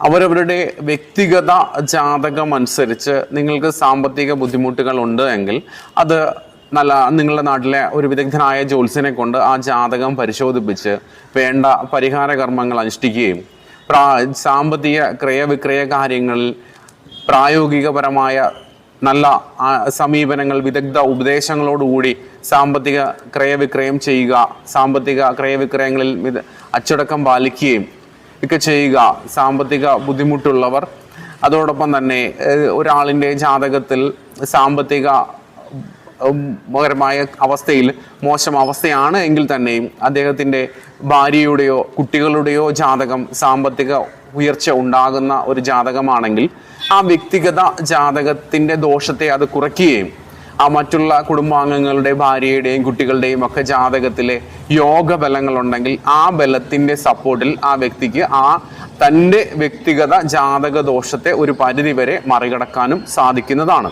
അവരവരുടെ വ്യക്തിഗത ജാതകം അനുസരിച്ച് നിങ്ങൾക്ക് സാമ്പത്തിക ബുദ്ധിമുട്ടുകൾ ഉണ്ട് എങ്കിൽ അത് നല്ല നിങ്ങളുടെ നാട്ടിലെ ഒരു വിദഗ്ധനായ ജ്യോത്സ്യനെ കൊണ്ട് ആ ജാതകം പരിശോധിപ്പിച്ച് വേണ്ട പരിഹാര കർമ്മങ്ങൾ അനുഷ്ഠിക്കുകയും പ്രാ സാമ്പത്തിക ക്രയവിക്രയ കാര്യങ്ങളിൽ പ്രായോഗികപരമായ നല്ല സമീപനങ്ങൾ വിദഗ്ധ ഉപദേശങ്ങളോടുകൂടി സാമ്പത്തിക ക്രയവിക്രയം ചെയ്യുക സാമ്പത്തിക ക്രയവിക്രയങ്ങളിൽ അച്ചടക്കം പാലിക്കുകയും ഒക്കെ ചെയ്യുക സാമ്പത്തിക ബുദ്ധിമുട്ടുള്ളവർ. അതോടൊപ്പം തന്നെ ഒരാളിന്റെ ജാതകത്തിൽ സാമ്പത്തിക പരമായ അവസ്ഥയിൽ മോശം അവസ്ഥയാണ് എങ്കിൽ തന്നെയും അദ്ദേഹത്തിന്റെ ഭാര്യയുടെയോ കുട്ടികളുടെയോ ജാതകം സാമ്പത്തിക ഉയർച്ച ഉണ്ടാകുന്ന ഒരു ജാതകമാണെങ്കിൽ ആ വ്യക്തിഗത ജാതകത്തിന്റെ ദോഷത്തെ അത് കുറയ്ക്കുകയും ആ മറ്റുള്ള കുടുംബാംഗങ്ങളുടെ ഭാര്യയുടെയും കുട്ടികളുടെയും ഒക്കെ ജാതകത്തിലെ യോഗ ബലങ്ങളുണ്ടെങ്കിൽ ആ ബലത്തിന്റെ സപ്പോർട്ടിൽ ആ വ്യക്തിക്ക് ആ തന്റെ വ്യക്തിഗത ജാതക ദോഷത്തെ ഒരു പരിധിവരെ മറികടക്കാനും സാധിക്കുന്നതാണ്.